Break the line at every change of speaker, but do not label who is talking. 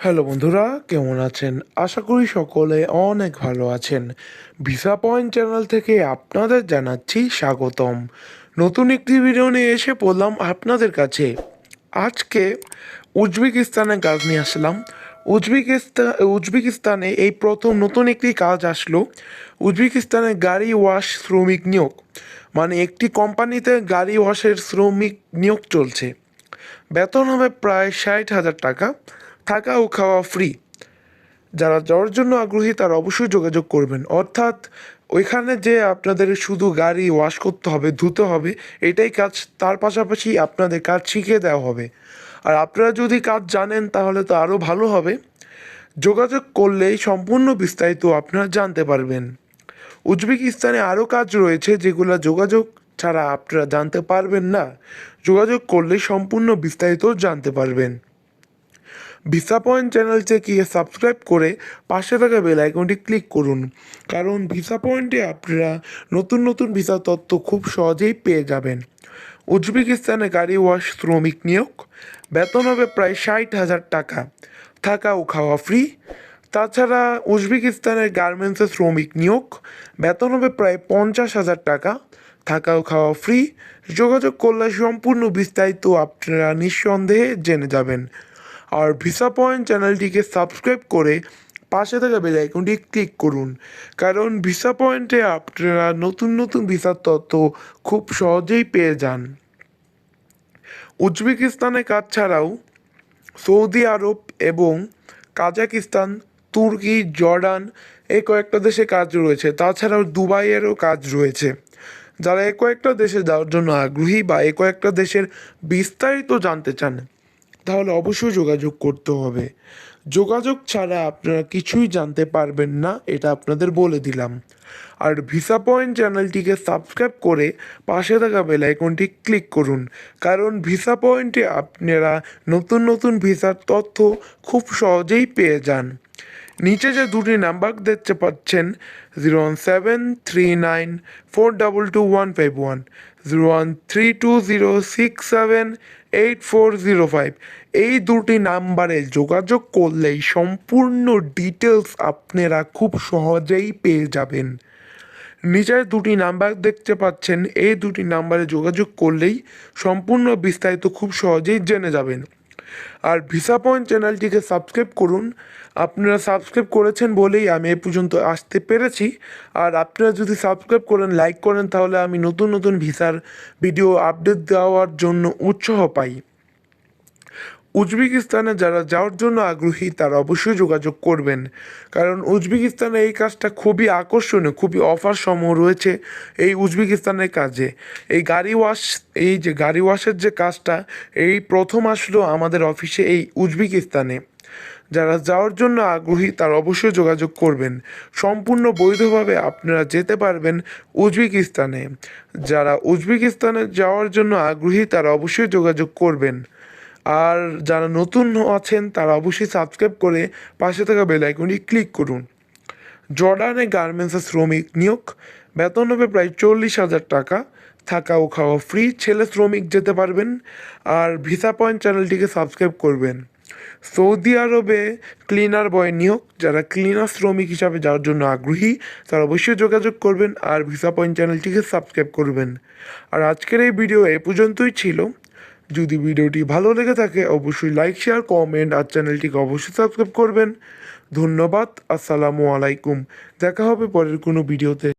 Hello বন্ধুরা, কেমন আছেন? আশা করি সকলে অনেক ভালো আছেন। ভিসা পয়েন্ট চ্যানেল থেকে আপনাদের জানাচ্ছি স্বাগতম। নতুন একটি ভিডিও নিয়ে এসে পড়লাম আপনাদের কাছে। আজকে উজবেকিস্তানে কাজ নিয়ে আসলাম। উজবেকিস্তান উজবেকিস্তানে এই প্রথম নতুন একটি কাজ আসলো। উজবেকিস্তানে গাড়ি ওয়াশ শ্রমিক নিয়োগ। মানে একটি কোম্পানিতে গাড়ি ওয়াশের শ্রমিক নিয়োগ চলছে। বেতন হবে প্রায় ষাট হাজার টাকা। থাকা ও খাওয়া ফ্রি যারা যাওয়ার জন্য আগ্রহী, তারা অবশ্যই যোগাযোগ করবেন। অর্থাৎ, ওইখানে যে আপনাদের শুধু গাড়ি ওয়াশ করতে হবে, ধুতে হবে, এটাই কাজ, তার পাশাপাশি আপনাদের কাজ শিখিয়ে দেওয়া হবে। আর আপনারা যদি কাজ জানেন, তাহলে তো আরও ভালো হবে। যোগাযোগ করলেই সম্পূর্ণ বিস্তারিত আপনারা জানতে পারবেন। উজবেকিস্তানে আরও কাজ রয়েছে, যেগুলো যোগাযোগ ছাড়া আপনারা জানতে পারবেন না। যোগাযোগ করলে সম্পূর্ণ বিস্তারিত জানতে পারবেন। ভিসা পয়েন্ট চ্যানেলটিকে সাবস্ক্রাইব করে পাশে থাকা বেল আইকনটি ক্লিক করুন। কারণ ভিসা পয়েন্টে আপনারা নতুন নতুন ভিসা তথ্য খুব সহজেই পেয়ে যাবেন। উজবেকিস্তানে গাড়ি ওয়াশ শ্রমিক নিয়োগ, বেতন হবে প্রায় ষাট হাজার টাকা, থাকা ও খাওয়া ফ্রি তাছাড়া উজবেকিস্তানের গার্মেন্টসে শ্রমিক নিয়োগ, বেতন হবে প্রায় পঞ্চাশ হাজার টাকা, থাকা ও খাওয়া ফ্রি যোগাযোগ করলে সম্পূর্ণ বিস্তারিত আপনারা নিঃসন্দেহে জেনে যাবেন। আর ভিসা পয়েন্ট চ্যানেলটিকে সাবস্ক্রাইব করে পাশে থাকা বেল আইকনটি ক্লিক করুন। কারণ ভিসা পয়েন্টে আপনারা নতুন নতুন ভিসার তথ্য খুব সহজেই পেয়ে যান। উজবেকিস্তানে কাজ ছাড়াও সৌদি আরব এবং কাজাকিস্তান, তুর্কি, জর্ডান এই কয়েকটা দেশে কাজ রয়েছে। তাছাড়াও দুবাইয়েরও কাজ রয়েছে। যারা এ কয়েকটা দেশে যাওয়ার জন্য আগ্রহী বা এ কয়েকটা দেশের বিস্তারিত জানতে চান তাহলে অবশ্যই যোগাযোগ করতে হবে। যোগাযোগ ছাড়া আপনারা কিছুই জানতে পারবেন না, এটা আপনাদের বলে দিলাম। আর ভিসা পয়েন্ট চ্যানেলটিকে সাবস্ক্রাইব করে পাশে থাকা বেল আইকনটি ক্লিক করুন, কারণ ভিসা পয়েন্টে আপনারা নতুন নতুন ভিসার তথ্য খুব সহজেই পেয়ে যান। নিচে যে দুটি নাম্বার দেখতে পাচ্ছেন zero one seven three nine four double two one five one zero one three two zero six seven eight four zero five এই দুটি নাম্বারে যোগাযোগ করলেই সম্পূর্ণ ডিটেলস আপনারা খুব সহজেই পেয়ে যাবেন। নিচের দুটি নাম্বার দেখতে পাচ্ছেন, এই দুটি নাম্বারে যোগাযোগ করলেই সম্পূর্ণ বিস্তারিত খুব সহজেই জেনে যাবেন। আর ভিসা পয়েন্ট চ্যানেলটিকে সাবস্ক্রাইব করুন। আপনারা সাবস্ক্রাইব করেছেন বলেই আমি এ পর্যন্ত আসতে পেরেছি। আর আপনারা যদি সাবস্ক্রাইব করেন লাইক করেন, তাহলে আমি নতুন নতুন ভিসার ভিডিও আপডেট দেওয়ার জন্য উৎসাহ পাই। উজবেকিস্তানে যারা যাওয়ার জন্য আগ্রহী, তারা অবশ্যই যোগাযোগ করবেন। কারণ উজবেকিস্তানে এই কাজটা খুবই আকর্ষণীয়, খুবই অফার সমূহ রয়েছে এই উজবেকিস্তানের কাজে। এই গাড়ি ওয়াশ এই যে গাড়ি ওয়াশের যে কাজটা, এই প্রথম আসলো আমাদের অফিসে এই উজবেকিস্তানে। যারা যাওয়ার জন্য আগ্রহী, তার অবশ্যই যোগাযোগ করবেন। সম্পূর্ণ বৈধভাবে আপনারা যেতে পারবেন উজবেকিস্তানে। যারা উজবেকিস্তানে যাওয়ার জন্য আগ্রহী, তারা অবশ্যই যোগাযোগ করবেন। আর যারা নতুন আছেন, তারা অবশ্যই সাবস্ক্রাইব করে পাশে থাকা বেল আইকনটি ক্লিক করুন। জর্ডানে গার্মেন্টসের শ্রমিক নিয়োগ, বেতন হবে প্রায় চল্লিশ হাজার টাকা, থাকা ও খাওয়া ফ্রি ছেলে শ্রমিক যেতে পারবেন, আর ভিসা পয়েন্ট চ্যানেলটিকে সাবস্ক্রাইব করবেন। সৌদি আরবে ক্লিনার বয় নিয়োগ, যারা ক্লিনার শ্রমিক হিসাবে যাওয়ার জন্য আগ্রহী, তারা অবশ্যই যোগাযোগ করবেন আর ভিসা পয়েন্ট চ্যানেলটিকে সাবস্ক্রাইব করবেন। আর আজকের এই ভিডিও এ পর্যন্তই ছিল। যদি ভিডিওটি ভালো লেগে থাকে, অবশ্যই লাইক শেয়ার কমেন্ট আর চ্যানেলটিকে অবশ্যই সাবস্ক্রাইব করবেন। ধন্যবাদ, আসসালামু আলাইকুম। দেখা হবে পরের কোনো ভিডিওতে।